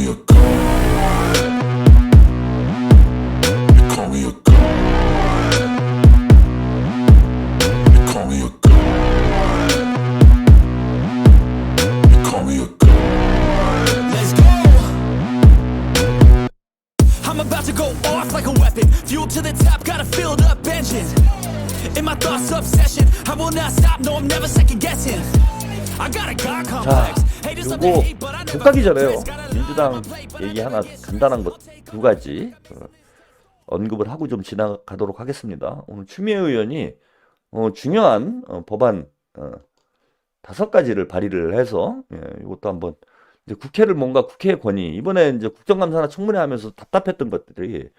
me a god. You call me a god. You call me a god. You call me a god. Let's go. I'm about to go off like a weapon. Fuel to the top, got a filled up engine. In my thoughts, obsession. I will not stop, no, I'm never second guessing. I got a God complex. Haters love to 요거 hate, but I never 독가기 전에요. 민주당 얘기 하나 간단한 것. 두 가지 어, 언급을 하고 좀 지나가도록 하겠습니다. 오늘 추미애 의원이 어, 중요한 어, 법안 어, 다섯 가지를 발의를 해서 예, 이것도 한번 이제 국회를 뭔가 국회의 권위 이번에 이제 국정감사나 청문회 하면서 답답했던 것들이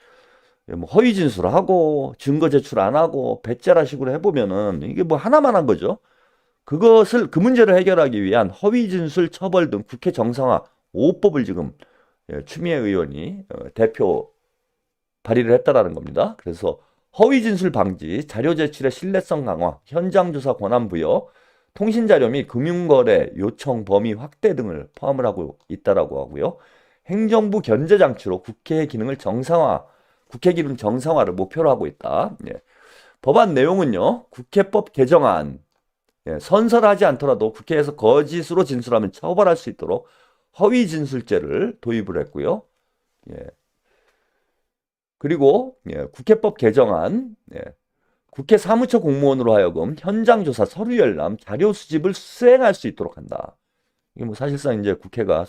예, 뭐 허위 진술하고 증거 제출 안 하고 배째라 식으로 해보면은 이게 뭐 하나만 한 거죠. 그것을 그 문제를 해결하기 위한 허위 진술 처벌 등 국회 정상화 5법을 지금 예, 추미애 의원이 어, 대표 발의를 했다라는 겁니다. 그래서 허위 진술 방지, 자료 제출의 신뢰성 강화, 현장 조사 권한 부여, 통신 자료 및 금융거래 요청 범위 확대 등을 포함을 하고 있다라고 하고요. 행정부 견제 장치로 국회의 기능을 정상화, 국회 기능 정상화를 목표로 하고 있다. 예. 법안 내용은요. 국회법 개정안 예, 선설하지 않더라도 국회에서 거짓으로 진술하면 처벌할 수 있도록 허위 진술죄를 도입을 했고요. 예. 그리고 예, 국회법 개정안, 예, 국회 사무처 공무원으로 하여금 현장 조사, 서류 열람, 자료 수집을 수행할 수 있도록 한다. 이게 뭐 사실상 이제 국회가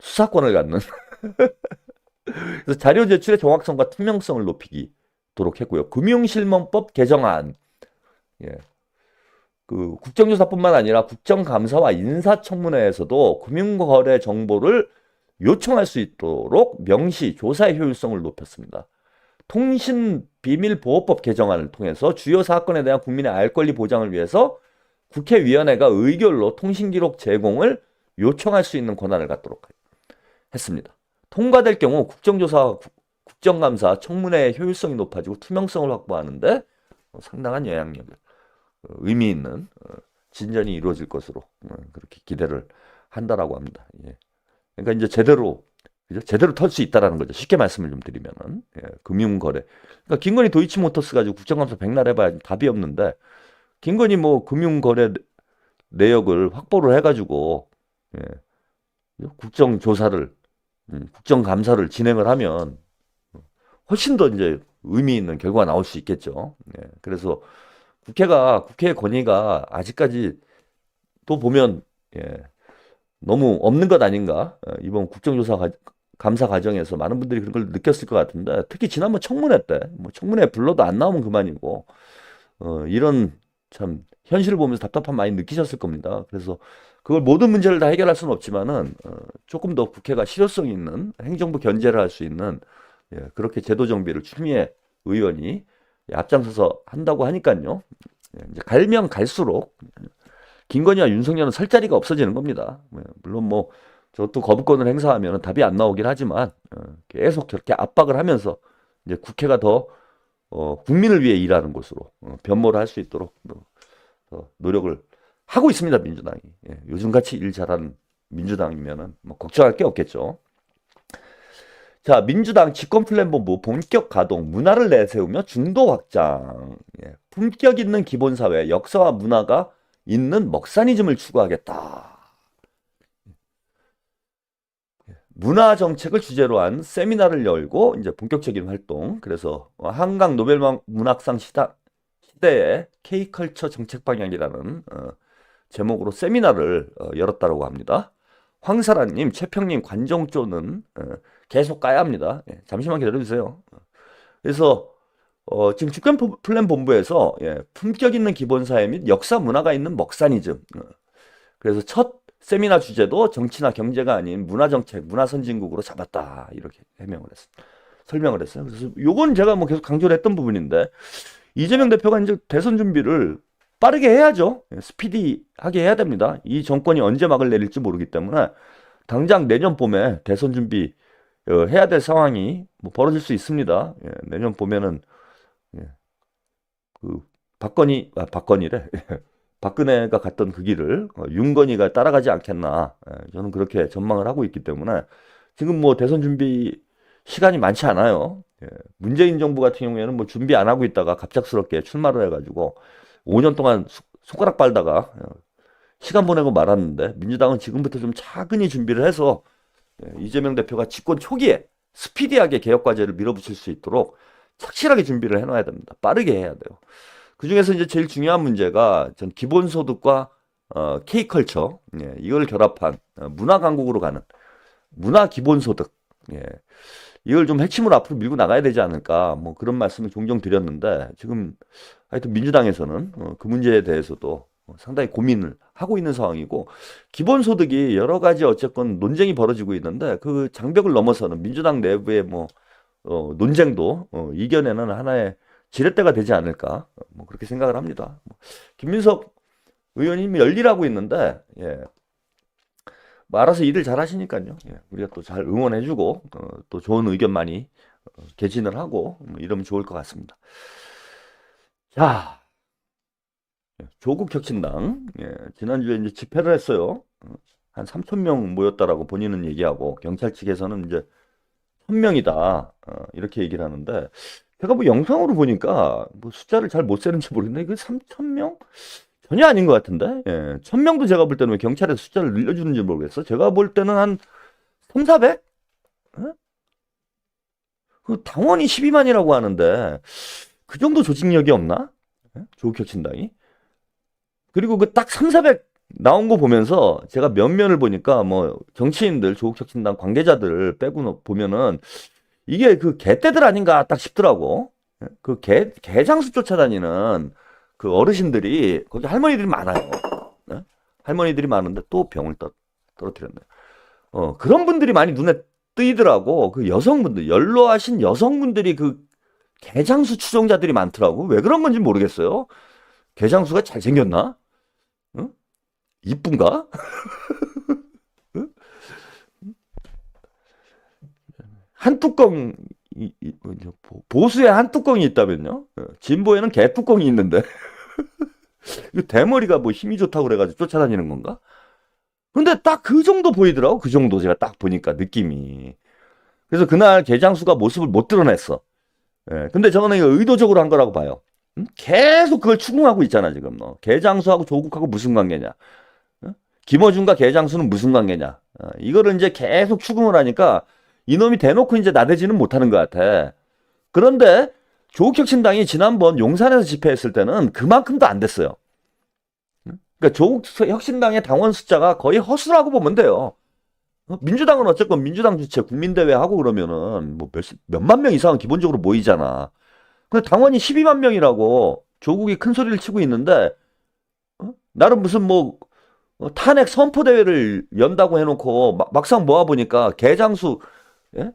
수사권을 갖는 그래서 자료 제출의 정확성과 투명성을 높이도록 했고요. 금융실명법 개정안, 예, 그 국정조사뿐만 아니라 국정감사와 인사청문회에서도 금융거래 정보를 요청할 수 있도록 명시 조사의 효율성을 높였습니다. 통신비밀보호법 개정안을 통해서 주요 사건에 대한 국민의 알 권리 보장을 위해서 국회위원회가 의결로 통신기록 제공을 요청할 수 있는 권한을 갖도록 했습니다. 통과될 경우 국정조사, 국정감사, 청문회의 효율성이 높아지고 투명성을 확보하는데 상당한 영향력을 어, 의미 있는 어, 진전이 이루어질 것으로 어, 그렇게 기대를 한다라고 합니다. 예. 그러니까 이제 제대로 그죠? 제대로 털 수 있다라는 거죠. 쉽게 말씀을 좀 드리면은 예, 금융 거래. 그러니까 김건희 도이치모터스 가지고 국정감사 백날 해봐야 답이 없는데 김건희 뭐 금융 거래 내역을 확보를 해가지고 예, 국정 조사를 음, 국정 감사를 진행을 하면 훨씬 더 이제 의미 있는 결과가 나올 수 있겠죠. 예, 그래서 국회가 국회의 권위가 아직까지 또 보면 예, 너무 없는 것 아닌가? 어, 이번 국정조사 가- 감사 과정에서 많은 분들이 그런 걸 느꼈을 것 같은데 특히 지난번 청문회 때 뭐 청문회 불러도 안 나오면 그만이고 어, 이런 참 현실을 보면서 답답함 많이 느끼셨을 겁니다. 그래서 그걸 모든 문제를 다 해결할 수는 없지만은 어, 조금 더 국회가 실효성 있는 행정부 견제를 할 수 있는 예, 그렇게 제도 정비를 추미애 의원이 예, 앞장서서 한다고 하니까요. 예, 이제 갈면 갈수록 김건희와 윤석열은 설 자리가 없어지는 겁니다. 예, 물론 뭐 저것도 거부권을 행사하면 답이 안 나오긴 하지만 어, 계속 저렇게 압박을 하면서 이제 국회가 더 어, 국민을 위해 일하는 곳으로 어, 변모를 할 수 있도록 노력을 하고 있습니다 민주당이. 예, 요즘같이 일 잘하는 민주당이면은 뭐 걱정할 게 없겠죠. 자, 민주당 집권 플랜본부 본격 가동, 문화를 내세우며 중도 확장. 예, 품격 있는 기본사회, 역사와 문화가 있는 먹사니즘을 추구하겠다. 예, 문화 정책을 주제로 한 세미나를 열고 이제 본격적인 활동. 그래서 어, 한강 노벨 문학상 시다, 시대의 K컬처 정책 방향이라는 어, 제목으로 세미나를 어, 열었다고 합니다. 황사라님, 최평님, 관정조는 어, 계속 까야 합니다. 예, 잠시만 기다려주세요. 그래서 어, 지금 주권 플랜 본부에서 예, 품격 있는 기본사회 및 역사 문화가 있는 먹사니즘. 어, 그래서 첫 세미나 주제도 정치나 경제가 아닌 문화 정책, 문화 선진국으로 잡았다. 이렇게 해명을 했습니다. 설명을 했어요. 그래서 요건 제가 뭐 계속 강조를 했던 부분인데 이재명 대표가 이제 대선 준비를 빠르게 해야죠. 예, 스피디하게 해야 됩니다. 이 정권이 언제 막을 내릴지 모르기 때문에 당장 내년 봄에 대선 준비 어, 해야 될 상황이 뭐 벌어질 수 있습니다. 예, 내년 봄에는 예, 그 박건희 아 박건희래 박근혜가 갔던 그 길을 어, 윤건희가 따라가지 않겠나 예, 저는 그렇게 전망을 하고 있기 때문에 지금 뭐 대선 준비 시간이 많지 않아요. 예. 문재인 정부 같은 경우에는 뭐 준비 안 하고 있다가 갑작스럽게 출마를 해가지고 5년 동안 손- 손가락 빨다가 어, 시간 보내고 말았는데 민주당은 지금부터 좀 차근히 준비를 해서 예, 이재명 대표가 집권 초기에 스피디하게 개혁 과제를 밀어붙일 수 있도록 착실하게 준비를 해놔야 됩니다. 빠르게 해야 돼요. 그 중에서 이제 제일 중요한 문제가 전 기본소득과 어, K컬처 예, 이걸 결합한 어, 문화 강국으로 가는 문화 기본소득 예, 이걸 좀 핵심으로 앞으로 밀고 나가야 되지 않을까 뭐 그런 말씀을 종종 드렸는데 지금 하여튼 민주당에서는 어, 그 문제에 대해서도 어, 상당히 고민을 하고 있는 상황이고 기본소득이 여러 가지 어쨌건 논쟁이 벌어지고 있는데 그 장벽을 넘어서는 민주당 내부의 뭐 어, 논쟁도 어, 이겨내는 하나의 지렛대가 되지 않을까 어, 뭐 그렇게 생각을 합니다. 뭐, 김민석 의원님이 열일하고 있는데 예. 뭐 알아서 일을 잘 하시니까요. 예, 우리가 또 잘 응원해주고 어, 또 좋은 의견 많이 어, 개진을 하고 뭐 이러면 좋을 것 같습니다. 자, 예, 조국 혁신당 예, 지난주에 이제 집회를 했어요. 어, 한 3천 명 모였다라고 본인은 얘기하고 경찰 측에서는 이제 1,000명이다 어, 이렇게 얘기를 하는데 제가 뭐 영상으로 보니까 뭐 숫자를 잘 못 세는지 모르겠는데 이거 3천 명? 전혀 아닌 것 같은데 예, 1,000명도 제가 볼 때는 왜 경찰에서 숫자를 늘려주는지 모르겠어. 제가 볼 때는 한 3, 400? 예? 그 당원이 12만이라고 하는데 그 정도 조직력이 없나? 예? 조국혁신당이? 그리고 그 딱 3, 400 나온 거 보면서 제가 면면을 보니까 뭐 정치인들, 조국혁신당 관계자들 빼고 보면은 이게 그 개떼들 아닌가 딱 싶더라고. 예? 그 개, 개장수 쫓아다니는 그 어르신들이 거기 할머니들이 많아요. 예? 할머니들이 많은데 또 병을 떠, 떨어뜨렸네. 어, 그런 분들이 많이 눈에 뜨이더라고. 그 여성분들, 연로하신 여성분들이 그 개장수 추종자들이 많더라고. 왜 그런 건지 모르겠어요. 개장수가 잘생겼나? 응? 이쁜가? 응? 한 뚜껑, 이, 이, 보- 보수에 한 뚜껑이 있다면요? 어, 진보에는 개 뚜껑이 있는데. 대머리가 뭐 힘이 좋다고 그래가지고 쫓아다니는 건가? 근데 딱 그 정도 보이더라고. 그 정도 제가 딱 보니까 느낌이. 그래서 그날 개장수가 모습을 못 드러냈어. 예, 근데 저는 의도적으로 한 거라고 봐요. 응? 계속 그걸 추궁하고 있잖아, 지금. 너. 개장수하고 조국하고 무슨 관계냐? 응? 김어준과 개장수는 무슨 관계냐? 어, 이거를 이제 계속 추궁을 하니까 이놈이 대놓고 이제 나대지는 못하는 것 같아. 그런데 조국혁신당이 지난번 용산에서 집회했을 때는 그만큼도 안 됐어요. 응? 그러니까 조국혁신당의 당원 숫자가 거의 허수라고 보면 돼요. 어, 민주당은 어쨌건 민주당 주체 국민대회 하고 그러면은 뭐 몇십, 몇만 명 이상은 기본적으로 모이잖아. 근데 당원이 12만 명이라고 조국이 큰 소리를 치고 있는데 어? 나는 무슨 뭐 어, 탄핵 선포 대회를 연다고 해놓고 마- 막상 모아 보니까 개장수 예?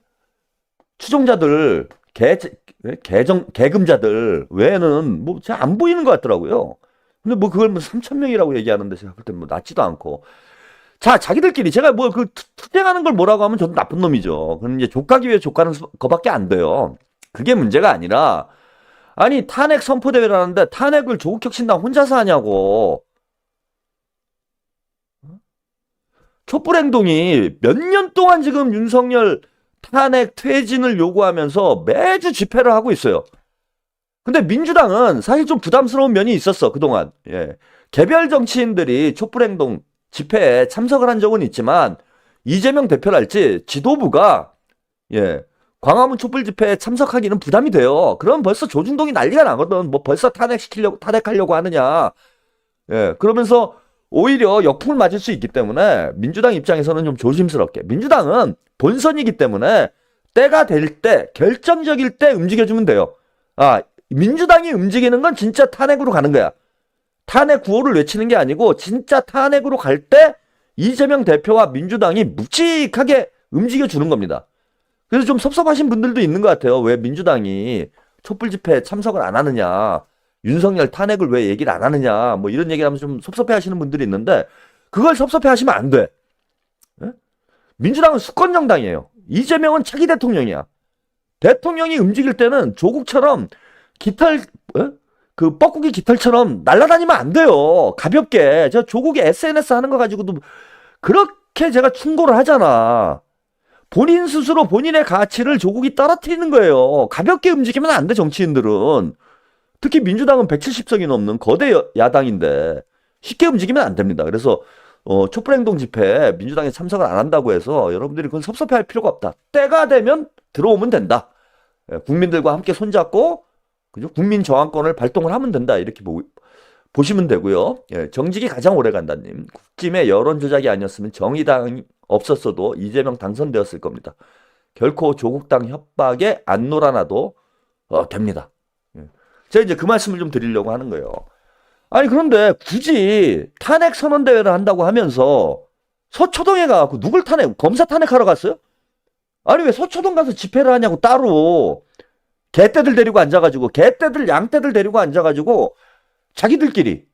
추종자들 개 예? 개정 개금자들 외에는 뭐 잘 안 보이는 것 같더라고요. 근데 뭐 그걸 뭐 3천 명이라고 얘기하는데 제가 볼 때 뭐 낫지도 않고 자 자기들끼리 제가 뭐 그 투쟁하는 걸 뭐라고 하면 저도 나쁜 놈이죠. 그럼 이제 족하기 위해 수- 거밖에 안 돼요. 그게 문제가 아니라 아니 탄핵 선포 대회라는데 탄핵을 조국혁 신당 혼자서 하냐고. 촛불 행동이 몇 년 동안 지금 윤석열 탄핵 퇴진을 요구하면서 매주 집회를 하고 있어요. 근데 민주당은 사실 좀 부담스러운 면이 있었어, 그동안. 예. 개별 정치인들이 촛불 행동 집회에 참석을 한 적은 있지만 이재명 대표랄지 지도부가 예. 광화문 촛불 집회에 참석하기는 부담이 돼요. 그럼 벌써 조중동이 난리가 나거든. 뭐 벌써 탄핵시키려고 탄핵하려고 하느냐. 예. 그러면서 오히려 역풍을 맞을 수 있기 때문에 민주당 입장에서는 좀 조심스럽게. 민주당은 본선이기 때문에 때가 될 때, 결정적일 때 움직여주면 돼요. 아, 민주당이 움직이는 건 진짜 탄핵으로 가는 거야. 탄핵 구호를 외치는 게 아니고 진짜 탄핵으로 갈 때 이재명 대표와 민주당이 묵직하게 움직여 주는 겁니다. 그래서 좀 섭섭하신 분들도 있는 것 같아요. 왜 민주당이 촛불 집회에 참석을 안 하느냐. 윤석열 탄핵을 왜 얘기를 안 하느냐. 뭐 이런 얘기 하면서 좀 섭섭해 하시는 분들이 있는데 그걸 섭섭해 하시면 안 돼. 예? 민주당은 수권 정당이에요. 이재명은 차기 대통령이야. 대통령이 움직일 때는 조국처럼 깃털, 예? 그 뻐꾸기 깃털처럼 날아다니면 안 돼요. 가볍게. 저 조국이 SNS 하는 거 가지고도 그렇게 제가 충고를 하잖아. 본인 스스로 본인의 가치를 조국이 떨어뜨리는 거예요. 가볍게 움직이면 안 돼, 정치인들은. 특히 민주당은 170석이 넘는 거대 여- 야당인데 쉽게 움직이면 안 됩니다. 그래서 어, 촛불행동 집회에 민주당이 참석을 안 한다고 해서 여러분들이 그건 섭섭해할 필요가 없다. 때가 되면 들어오면 된다. 예, 국민들과 함께 손잡고 그죠? 국민 저항권을 발동을 하면 된다. 이렇게 보, 보시면 되고요. 예, 정직이 가장 오래 간다님. 국짐의 여론 조작이 아니었으면 정의당이 없었어도 이재명 당선되었을 겁니다. 결코 조국당 협박에 안 놀아나도 어, 됩니다. 예. 제가 이제 그 말씀을 좀 드리려고 하는 거예요. 아니 그런데 굳이 탄핵 선언 대회를 한다고 하면서 서초동에 가고 누굴 탄핵 검사 탄핵하러 갔어요? 아니 왜 서초동 가서 집회를 하냐고 따로 개떼들 데리고 앉아가지고 개떼들 양떼들 데리고 앉아가지고 자기들끼리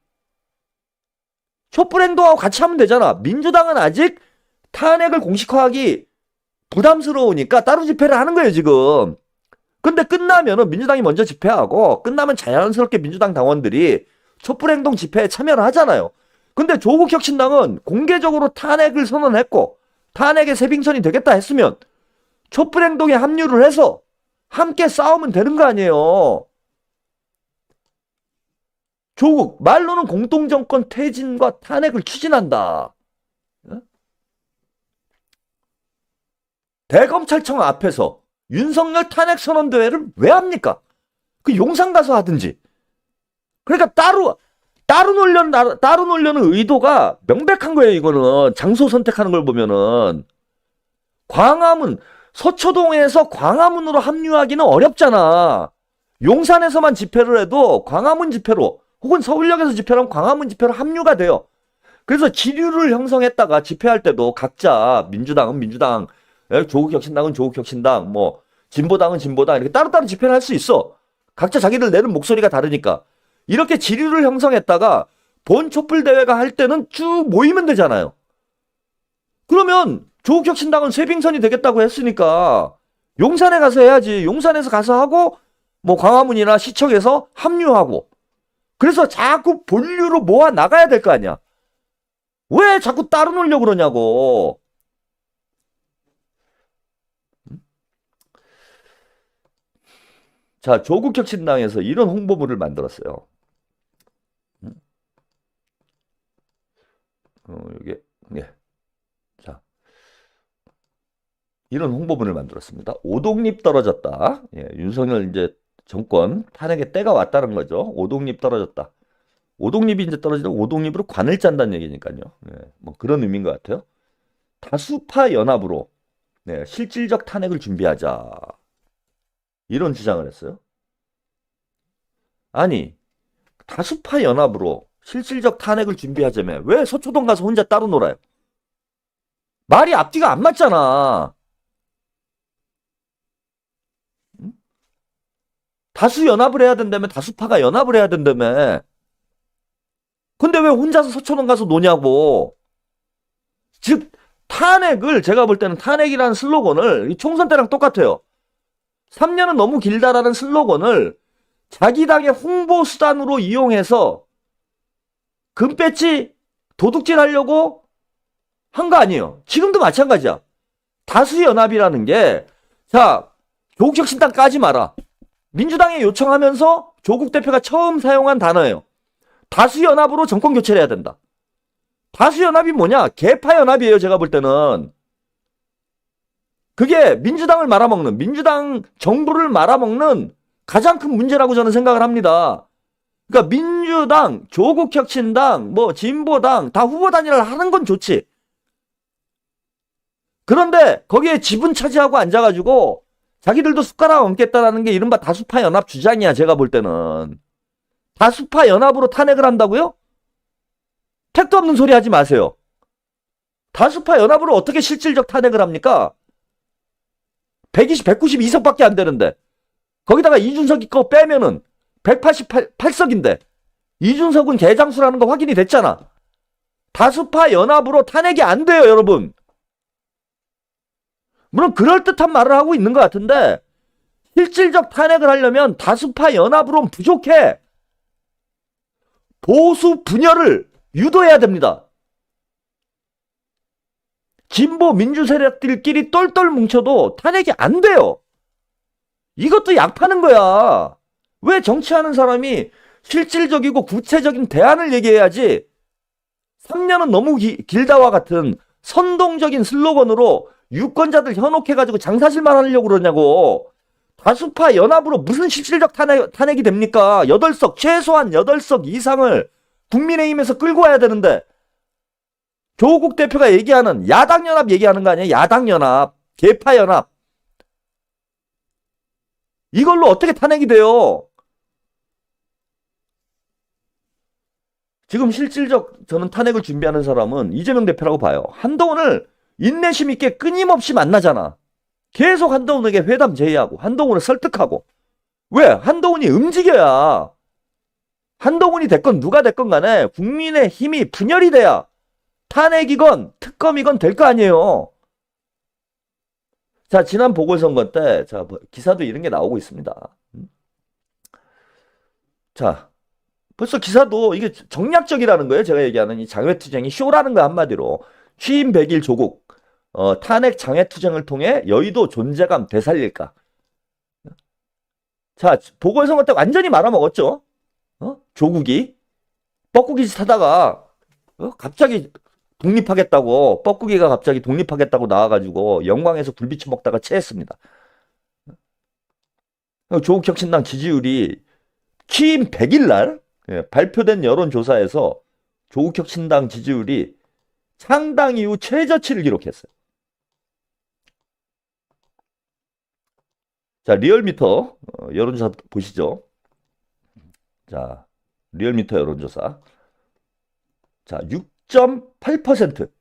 촛불 행동하고 같이 하면 되잖아. 민주당은 아직 탄핵을 공식화하기 부담스러우니까 따로 집회를 하는 거예요 지금. 근데 끝나면은 민주당이 먼저 집회하고 끝나면 자연스럽게 민주당 당원들이 촛불행동 집회에 참여를 하잖아요. 근데 조국 혁신당은 공개적으로 탄핵을 선언했고 탄핵의 세빙선이 되겠다 했으면 촛불행동에 합류를 해서 함께 싸우면 되는 거 아니에요. 조국 말로는 공동정권 퇴진과 탄핵을 추진한다. 어? 대검찰청 앞에서 윤석열 탄핵 선언 대회를 왜 합니까? 그 용산 가서 하든지. 그러니까 따로 따로 놀려는 따로- 놀려는 의도가 명백한 거예요. 이거는 장소 선택하는 걸 보면은 광화문 서초동에서 광화문으로 합류하기는 어렵잖아. 용산에서만 집회를 해도 광화문 집회로 혹은 서울역에서 집회하면 광화문 집회로 합류가 돼요. 그래서 지류를 형성했다가 집회할 때도 각자 민주당은 민주당, 예, 조국 혁신당은 조국 혁신당, 뭐 진보당은 진보당 이렇게 따로따로 집회를 할 수 있어. 각자 자기들 내는 목소리가 다르니까. 이렇게 지류를 형성했다가 본 촛불 대회가 할 때는 쭉 모이면 되잖아요. 그러면 조국 혁신당은 쇄빙선이 되겠다고 했으니까 용산에 가서 해야지. 용산에서 가서 하고 뭐 광화문이나 시청에서 합류하고. 그래서 자꾸 본류로 모아 나가야 될 거 아니야. 왜 자꾸 따로 놀려고 그러냐고. 자, 조국 혁신당에서 이런 홍보물을 만들었어요. 음? 어, 이게, 예. 자. 이런 홍보문을 만들었습니다. 오독립 떨어졌다. 예, 윤석열 이제 정권 탄핵의 때가 왔다는 거죠. 오독립 떨어졌다. 오독립이 이제 떨어지면 오독립으로 관을 짠다는 얘기니까요. 예, 뭐 그런 의미인 것 같아요. 다수파 연합으로 네, 실질적 탄핵을 준비하자. 이런 주장을 했어요. 아니, 다수파 연합으로 실질적 탄핵을 준비하자며 왜 서초동 가서 혼자 따로 놀아요? 말이 앞뒤가 안 맞잖아. 응? 다수 연합을 해야 된다며 다수파가 연합을 해야 된다며. 근데 왜 혼자서 서초동 가서 노냐고. 즉 탄핵을 제가 볼 때는 탄핵이라는 슬로건을 이 총선 때랑 똑같아요. 3년은 너무 길다라는 슬로건을 자기 당의 홍보 수단으로 이용해서 금배지 도둑질 하려고 한 거 아니에요. 지금도 마찬가지야. 다수 연합이라는 게, 자, 조국혁신당 까지 마라. 민주당에 요청하면서 조국 대표가 처음 사용한 단어예요. 다수 연합으로 정권 교체를 해야 된다. 다수 연합이 뭐냐? 개파 연합이에요, 제가 볼 때는. 그게 민주당을 말아먹는, 민주당 정부를 말아먹는 가장 큰 문제라고 저는 생각을 합니다. 그러니까 민주당, 조국혁신당, 뭐 진보당 다 후보 단일화를 하는 건 좋지. 그런데 거기에 지분 차지하고 앉아가지고 자기들도 숟가락 얹겠다라는 게 이른바 다수파 연합 주장이야, 제가 볼 때는. 다수파 연합으로 탄핵을 한다고요? 택도 없는 소리 하지 마세요. 다수파 연합으로 어떻게 실질적 탄핵을 합니까? 120, 192석밖에 안 되는데. 거기다가 이준석이 거 빼면은 188석인데. 이준석은 개장수라는 거 확인이 됐잖아. 다수파 연합으로 탄핵이 안 돼요, 여러분. 물론 그럴듯한 말을 하고 있는 것 같은데 실질적 탄핵을 하려면 다수파 연합으로는 부족해. 보수 분열을 유도해야 됩니다. 진보 민주 세력들끼리 똘똘 뭉쳐도 탄핵이 안 돼요. 이것도 약 파는 거야. 왜 정치하는 사람이 실질적이고 구체적인 대안을 얘기해야지 3년은 너무 기- 길다와 같은 선동적인 슬로건으로 유권자들 현혹해가지고 장사실만 하려고 그러냐고. 다수파 연합으로 무슨 실질적 탄핵, 탄핵이 됩니까? 8석, 최소한 8석 이상을 국민의힘에서 끌고 와야 되는데, 조국 대표가 얘기하는 야당 연합 얘기하는 거 아니에요? 야당 연합, 개파 연합. 이걸로 어떻게 탄핵이 돼요? 지금 실질적 저는 탄핵을 준비하는 사람은 이재명 대표라고 봐요. 한동훈을 인내심 있게 끊임없이 만나잖아. 계속 한동훈에게 회담 제의하고 한동훈을 설득하고 왜 한동훈이 움직여야 한동훈이 됐건 누가 됐건 간에 국민의 힘이 분열이 돼야 탄핵이건 특검이건 될 거 아니에요. 자 지난 보궐선거 때자 기사도 이런 게 나오고 있습니다. 음. 자 벌써 기사도 이게 정략적이라는 거예요. 제가 얘기하는 이 장외투쟁이 쇼라는 거 한마디로 취임 100일 조국 어, 탄핵 장외투쟁을 통해 여의도 존재감 되살릴까? 자, 보궐선거 때 완전히 말아먹었죠? 어? 조국이 뻐꾸기 짓 하다가 어? 갑자기 독립하겠다고 뻐꾸기가 갑자기 독립하겠다고 나와가지고 영광에서 굴비치 먹다가 체했습니다. 어, 조국 혁 신당 지지율이 취임 100일 날 예, 발표된 여론조사에서 조국 혁 신당 지지율이 창당 이후 최저치를 기록했어요. 자, 리얼미터 어, 여론조사 보시죠. 자, 리얼미터 여론조사. 자, 6.8%.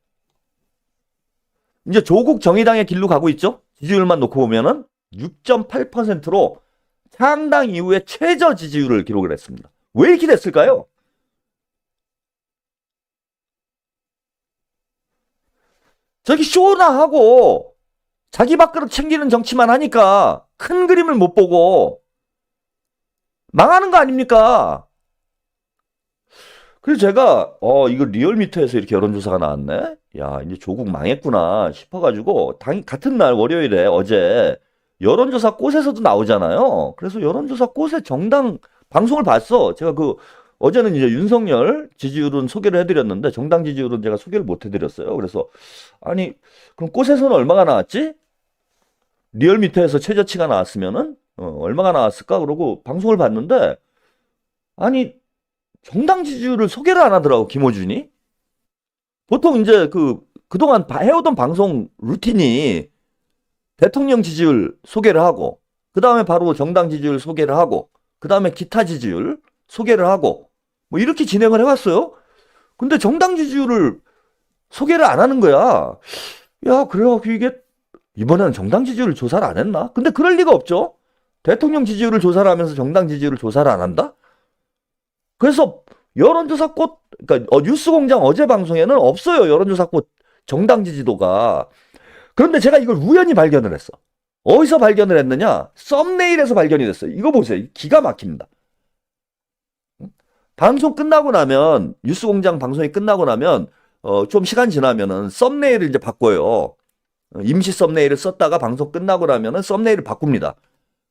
이제 조국 정의당의 길로 가고 있죠? 지지율만 놓고 보면은 6.8%로 창당 이후에 최저 지지율을 기록을 했습니다. 왜 이렇게 됐을까요? 저기 쇼나 하고 자기 밥그릇 챙기는 정치만 하니까 큰 그림을 못 보고 망하는 거 아닙니까? 그래서 제가 어 이거 리얼미터에서 이렇게 여론조사가 나왔네. 야 이제 조국 망했구나 싶어가지고 당 같은 날 월요일에 어제 여론조사 꽃에서도 나오잖아요. 그래서 여론조사 꽃의 정당 방송을 봤어. 제가 그 어제는 이제 윤석열 지지율은 소개를 해드렸는데 정당 지지율은 제가 소개를 못 해드렸어요. 그래서 아니 그럼 꽃에서는 얼마가 나왔지? 리얼미터에서 최저치가 나왔으면은 어, 얼마가 나왔을까? 그러고 방송을 봤는데 아니 정당 지지율을 소개를 안 하더라고 김호준이. 보통 이제 그 그동안 바- 해오던 방송 루틴이 대통령 지지율 소개를 하고 그 다음에 바로 정당 지지율 소개를 하고 그 다음에 기타 지지율 소개를 하고 뭐 이렇게 진행을 해왔어요. 근데 정당 지지율을 소개를 안 하는 거야. 야, 그래갖고 이게 이번에는 정당 지지율을 조사를 안 했나? 근데 그럴 리가 없죠. 대통령 지지율을 조사를 하면서 정당 지지율을 조사를 안 한다? 그래서 여론조사 꽃, 그러니까 어, 뉴스공장 어제 방송에는 없어요. 여론조사 꽃 정당 지지도가. 그런데 제가 이걸 우연히 발견을 했어. 어디서 발견을 했느냐? 썸네일에서 발견이 됐어요. 이거 보세요. 기가 막힙니다. 응? 방송 끝나고 나면 뉴스공장 방송이 끝나고 나면 어, 좀 시간 지나면은 썸네일을 이제 바꿔요. 어, 임시 썸네일을 썼다가 방송 끝나고 나면은 썸네일을 바꿉니다.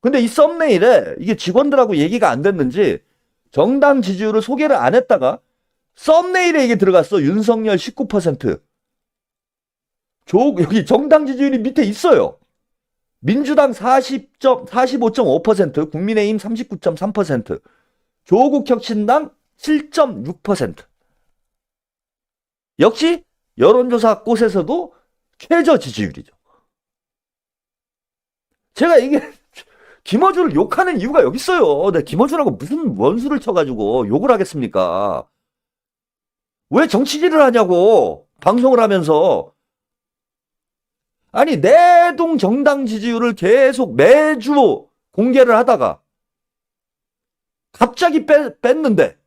근데 이 썸네일에 이게 직원들하고 얘기가 안 됐는지 정당 지지율을 소개를 안 했다가 썸네일에 이게 들어갔어. 윤석열 19%. 조, 여기 정당 지지율이 밑에 있어요. 민주당 40점, 45.5%, 국민의힘 39.3%, 조국 혁신당 7.6%. 역시 여론조사 곳에서도 최저 지지율이죠. 제가 이게 김어준을 욕하는 이유가 여기 있어요. 내가 김어준하고 무슨 원수를 쳐가지고 욕을 하겠습니까? 왜 정치질을 하냐고 방송을 하면서 아니 내동 정당 지지율을 계속 매주 공개를 하다가 갑자기 뺐, 뺐는데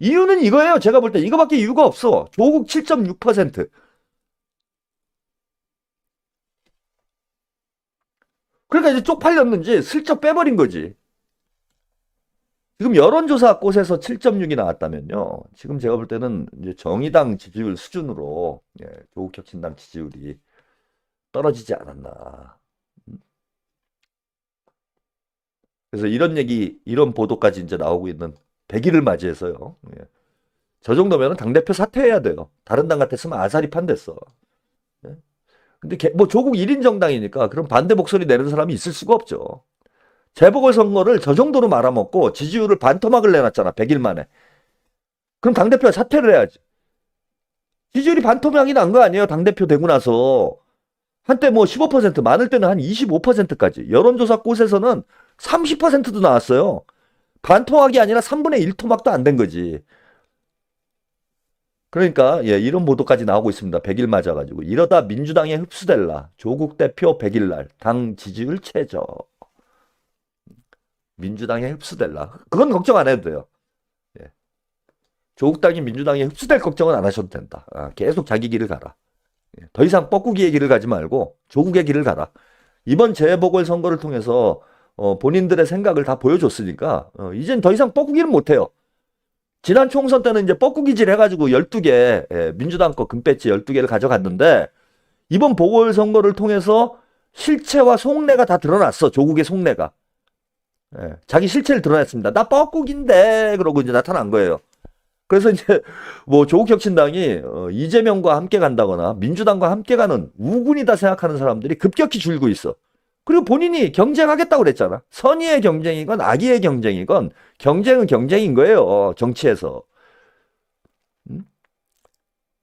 이유는 이거예요. 제가 볼 때 이거밖에 이유가 없어. 조국 7.6%. 그러니까 이제 쪽팔렸는지 슬쩍 빼버린 거지. 지금 여론조사 꽃에서 7.6이 나왔다면요. 지금 제가 볼 때는 이제 정의당 지지율 수준으로 예, 조국 혁신당 지지율이 떨어지지 않았나. 음. 그래서 이런 얘기, 이런 보도까지 이제 나오고 있는 100일을 맞이해서요. 예. 저 정도면 당대표 사퇴해야 돼요. 다른 당 같았으면 아사리 판됐어. 예? 근데 개- 뭐 조국 1인 정당이니까 그런 반대 목소리 내는 사람이 있을 수가 없죠. 재보궐선거를 저 정도로 말아먹고 지지율을 반토막을 내놨잖아. 100일 만에. 그럼 당대표가 사퇴를 해야지. 지지율이 반토막이 난 거 아니에요. 당대표 되고 나서. 한때 뭐 15% 많을 때는 한 25%까지. 여론조사 곳에서는 30%도 나왔어요. 반토막이 아니라 3분의 1토막도 안 된 거지. 그러니까 예, 이런 보도까지 나오고 있습니다. 100일 맞아가지고 이러다 민주당에 흡수될라. 조국 대표 100일 날 당 지지율 최저. 민주당에 흡수될라. 그건 걱정 안 해도 돼요. 예. 조국 당이 민주당에 흡수될 걱정은 안 하셔도 된다. 아, 계속 자기 길을 가라. 예, 더 이상 뻐꾸기의 길을 가지 말고 조국의 길을 가라. 이번 재보궐 선거를 통해서 어, 본인들의 생각을 다 보여줬으니까 어, 이젠 더 이상 뻐꾸기는 못해요. 지난 총선 때는 이제 뻐꾸기질 해가지고 12개 예, 민주당 거 금배지 12개를 가져갔는데 이번 보궐선거를 통해서 실체와 속내가 다 드러났어. 조국의 속내가. 예, 자기 실체를 드러냈습니다. 나 뻐꾸기인데 그러고 이제 나타난 거예요. 그래서 이제 뭐 조국 혁신당이 어, 이재명과 함께 간다거나 민주당과 함께 가는 우군이다 생각하는 사람들이 급격히 줄고 있어. 그리고 본인이 경쟁하겠다고 그랬잖아. 선의의 경쟁이건 악의의 경쟁이건 경쟁은 경쟁인 거예요. 정치에서. 음?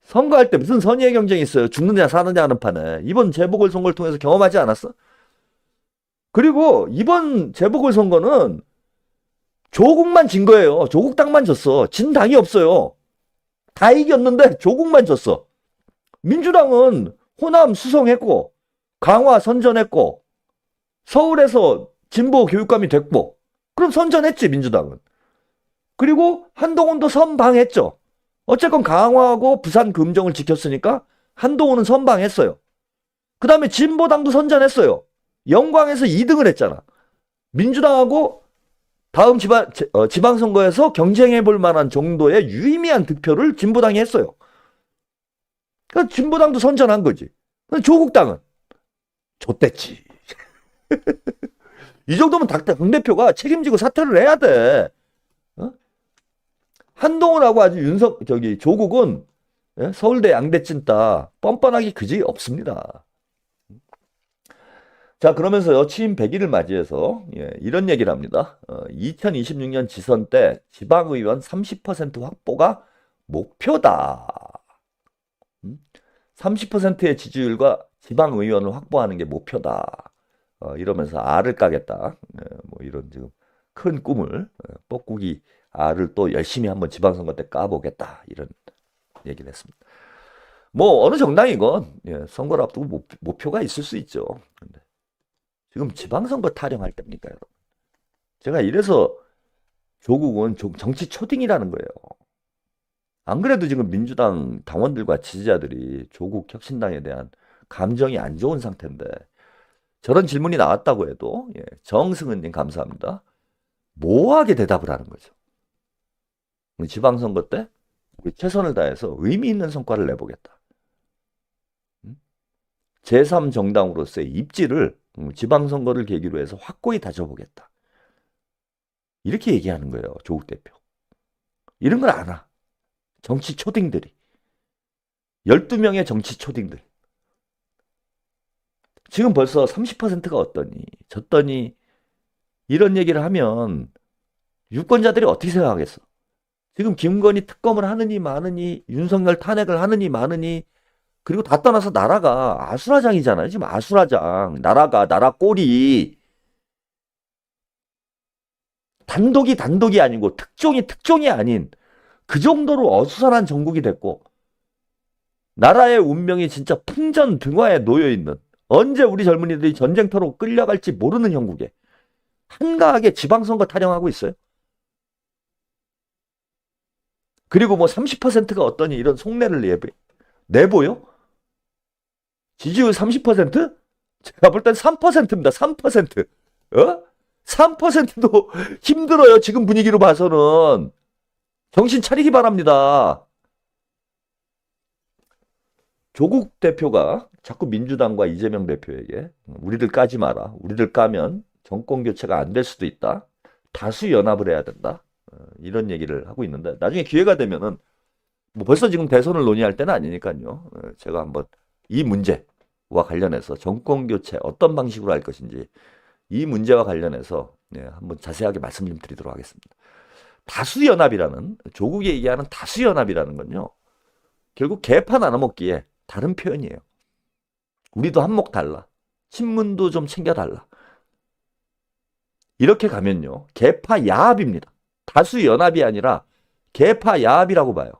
선거할 때 무슨 선의의 경쟁이 있어요. 죽느냐 사느냐 하는 판에. 이번 재보궐선거를 통해서 경험하지 않았어? 그리고 이번 재보궐선거는 조국만 진 거예요. 조국 당만 졌어. 진 당이 없어요. 다 이겼는데 조국만 졌어. 민주당은 호남 수성했고 강화 선전했고 서울에서 진보 교육감이 됐고 그럼 선전했지 민주당은. 그리고 한동훈도 선방했죠. 어쨌건 강화하고 부산 금정을 지켰으니까 한동훈은 선방했어요. 그 다음에 진보당도 선전했어요. 영광에서 2등을 했잖아. 민주당하고 다음 지방, 지- 어, 지방선거에서 경쟁해 볼 만한 정도의 유의미한 득표를 진보당이 했어요. 그러니까 진보당도 선전한 거지. 조국당은 좆됐지. 이 정도면 당, 당 대표가 책임지고 사퇴를 해야 돼. 어? 한동훈하고 아주 윤석, 저기, 조국은 예? 서울대 양대 찐따 뻔뻔하기 그지 없습니다. 자, 그러면서요, 취임 100일을 맞이해서, 예, 이런 얘기를 합니다. 어, 2026년 지선 때 지방의원 30% 확보가 목표다. 음? 30%의 지지율과 지방의원을 확보하는 게 목표다. 어, 이러면서 알을 까겠다. 예, 뭐 이런 지금 큰 꿈을, 어, 뻐꾸기 알을 또 열심히 한번 지방선거 때 까보겠다. 이런 얘기를 했습니다. 뭐, 어느 정당이건, 예, 선거를 앞두고 목, 목표가 있을 수 있죠. 근데 지금 지방선거 타령할 때입니까, 여러분? 제가 이래서 조국은 조- 정치 초딩이라는 거예요. 안 그래도 지금 민주당 당원들과 지지자들이 조국 혁신당에 대한 감정이 안 좋은 상태인데 저런 질문이 나왔다고 해도 예, 정승은님 감사합니다. 모호하게 대답을 하는 거죠. 우리 지방선거 때 우리 최선을 다해서 의미 있는 성과를 내보겠다. 음? 제3정당으로서의 입지를 음, 지방선거를 계기로 해서 확고히 다져보겠다. 이렇게 얘기하는 거예요. 조국 대표. 이런 걸 알아. 정치 초딩들이. 12명의 정치 초딩들. 지금 벌써 30%가 어떠니, 졌더니, 이런 얘기를 하면 유권자들이 어떻게 생각하겠어? 지금 김건희 특검을 하느니 마느니, 윤석열 탄핵을 하느니 마느니, 그리고 다 떠나서 나라가 아수라장이잖아요. 지금 아수라장. 나라가, 나라 꼴이. 단독이 단독이 아니고 특종이 특종이 아닌 그 정도로 어수선한 전국이 됐고, 나라의 운명이 진짜 풍전등화에 놓여 있는 언제 우리 젊은이들이 전쟁터로 끌려갈지 모르는 형국에 한가하게 지방선거 타령하고 있어요. 그리고 뭐 30%가 어떠니 이런 속내를 내보, 내보여? 지지율 30%? 제가 볼 땐 3%입니다. 3%. 어? 3%도 힘들어요. 지금 분위기로 봐서는. 정신 차리기 바랍니다. 조국 대표가 자꾸 민주당과 이재명 대표에게 우리들 까지 마라. 우리들 까면 정권 교체가 안 될 수도 있다. 다수 연합을 해야 된다. 어, 이런 얘기를 하고 있는데 나중에 기회가 되면은 뭐 벌써 지금 대선을 논의할 때는 아니니까요. 어, 제가 한번 이 문제와 관련해서 정권 교체 어떤 방식으로 할 것인지 이 문제와 관련해서 예, 한번 자세하게 말씀 좀 드리도록 하겠습니다. 다수 연합이라는 조국이 얘기하는 다수 연합이라는 건요. 결국 개파 나눠먹기에 다른 표현이에요. 우리도 한몫 달라. 친문도 좀 챙겨달라. 이렇게 가면요. 개파 야합입니다. 다수 연합이 아니라 개파 야합이라고 봐요.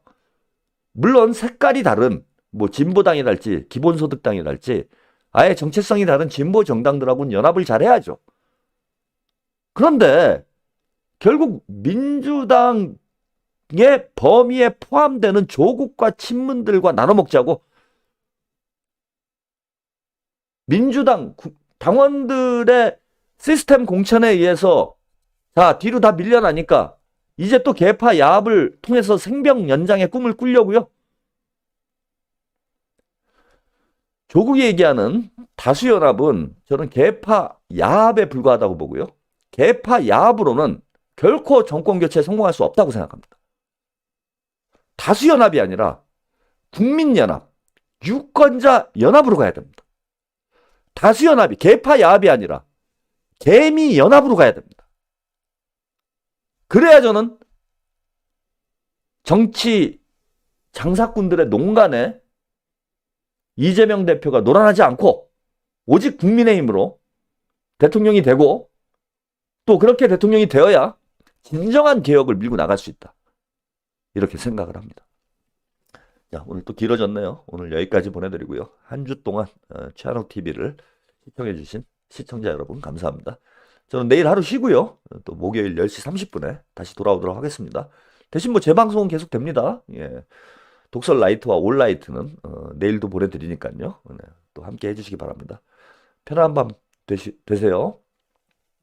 물론 색깔이 다른 뭐 진보당이랄지 기본소득당이랄지 아예 정체성이 다른 진보 정당들하고는 연합을 잘해야죠. 그런데 결국 민주당의 범위에 포함되는 조국과 친문들과 나눠 먹자고 민주당 구- 당원들의 시스템 공천에 의해서 자 뒤로 다 밀려나니까 이제 또 개파 야합을 통해서 생명 연장의 꿈을 꾸려고요. 조국이 얘기하는 다수연합은 저는 개파 야합에 불과하다고 보고요. 개파 야합으로는 결코 정권 교체에 성공할 수 없다고 생각합니다. 다수연합이 아니라 국민연합, 유권자 연합으로 가야 됩니다. 다수연합이 개파 야합이 아니라 개미 연합으로 가야 됩니다. 그래야 저는 정치 장사꾼들의 농간에 이재명 대표가 놀아나지 않고 오직 국민의힘으로 대통령이 되고 또 그렇게 대통령이 되어야 진정한 개혁을 밀고 나갈 수 있다. 이렇게 생각을 합니다. 자, 오늘 또 길어졌네요. 오늘 여기까지 보내드리고요. 한 주 동안 어, 최한옥 TV를 시청해주신 시청자 여러분 감사합니다. 저는 내일 하루 쉬고요. 또 목요일 10시 30분에 다시 돌아오도록 하겠습니다. 대신 뭐 재방송은 계속 됩니다. 예. 독설 라이트와 올 라이트는 어, 내일도 보내드리니까요. 네, 또 함께 해주시기 바랍니다. 편안한 밤 되시, 되세요.